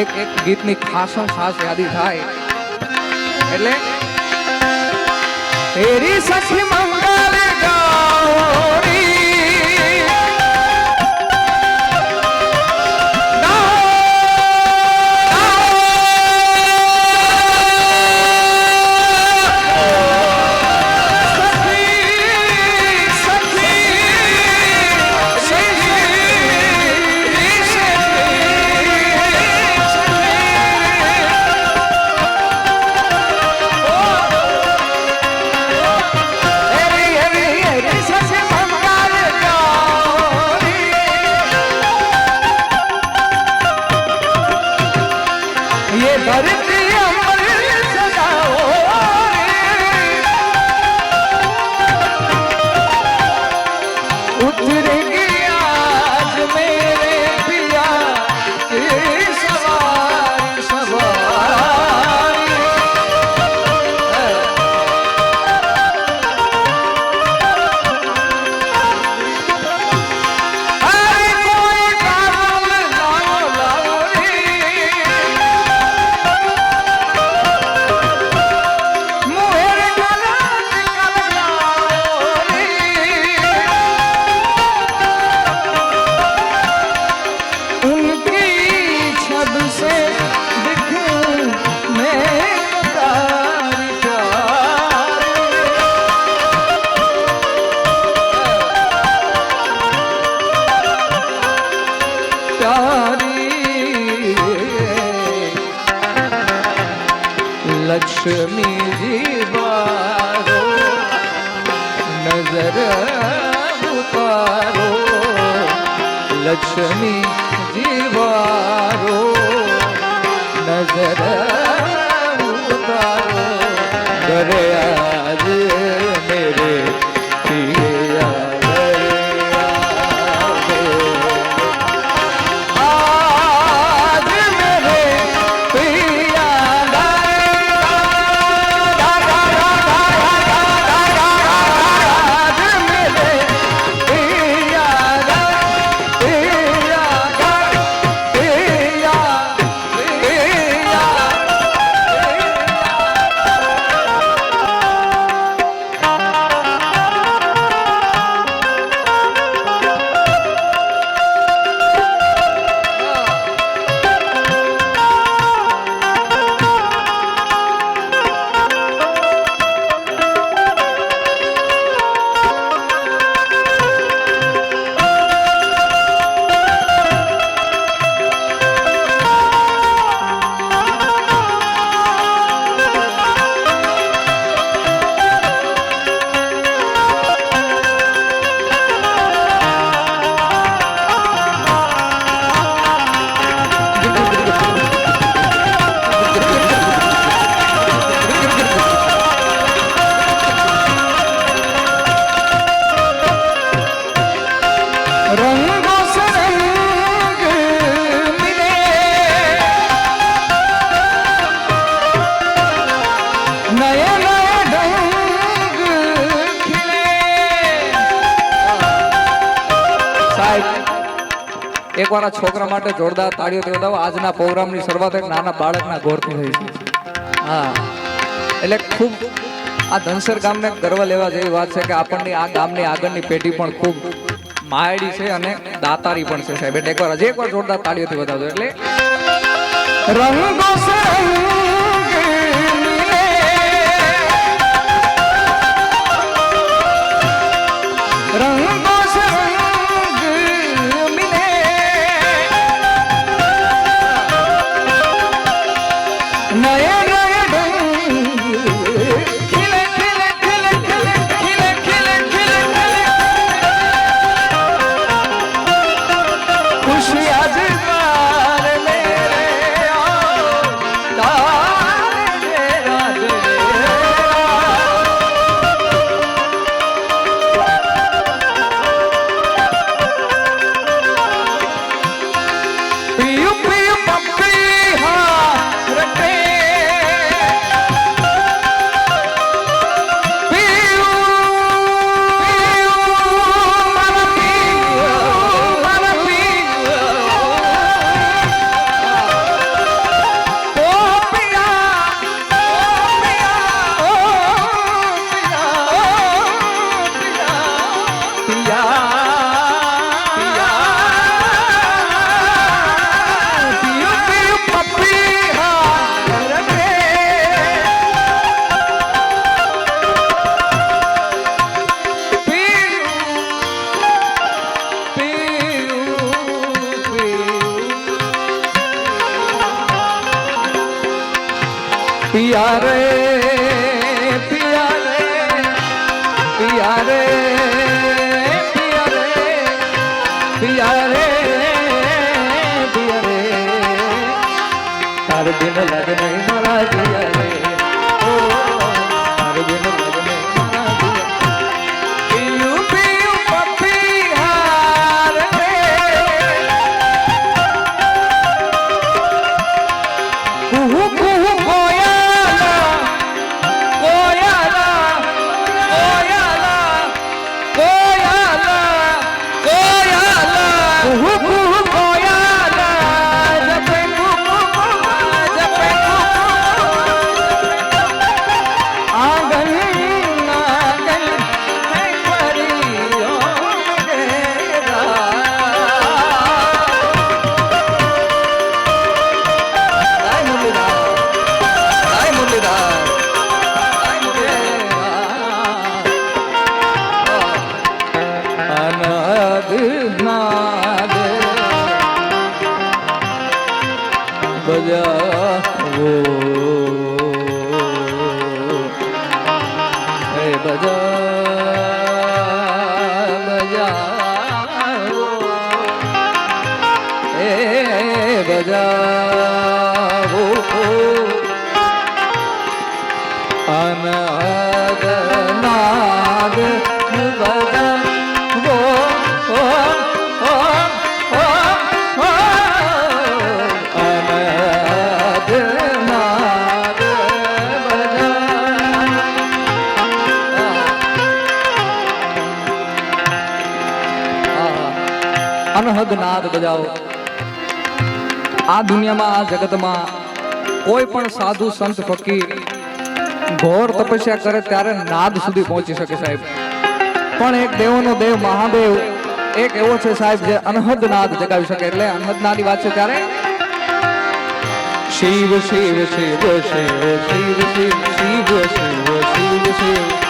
એક એક ગીતની ખાસો ખાસ યાદી થાય. એટલે તેરી સખી મંગલ மருந்து લક્ષ્મીજી બારો નજર ઉતારો લક્ષ્મી જીવારો નજર એકવાર આ છોકરા માટે જોરદાર તાળીઓ દેવા આજના પ્રોગ્રામની શરૂઆત એક નાના બાળકના ગોરથી થઈ છે. હા. એટલે ખૂબ આ ધનસર ગામને ગર્વ લેવા જેવી વાત છે કે આપણને આ ગામની આગળની પેઢી પણ ખૂબ માયડી છે અને દાતારી પણ છે સાહેબ. એટલે એકવાર હજી એકવાર જોરદાર તાળીઓથી વધાવજો એટલે રંગ પિયા રે પિયા રે પિયા રે પિયા રે પિયા રે પિયા રે તાર દિન લગ નહીં મારા પિયા રે બજાવો. હે બજા બજાવો. હે બજાવો. અનહદ નાગ બજા નાદ બજાવો આ દુનિયામાં આ જગતમાં કોઈ પણ સાધુ સંત ફકીર ઘોર તપસ્યા કરે ત્યારે નાદ સુધી પહોંચી શકે સાહેબ પણ એક દેવોનો દેવ મહાદેવ એક એવો છે સાહેબ જે અનહદ નાદ જગાવી શકે એટલે અનહદ નાદની વાત છે ત્યારે શિવ શિવ શિવ શિવ શિવ શિવ શિવ શિવ શિવ શિવ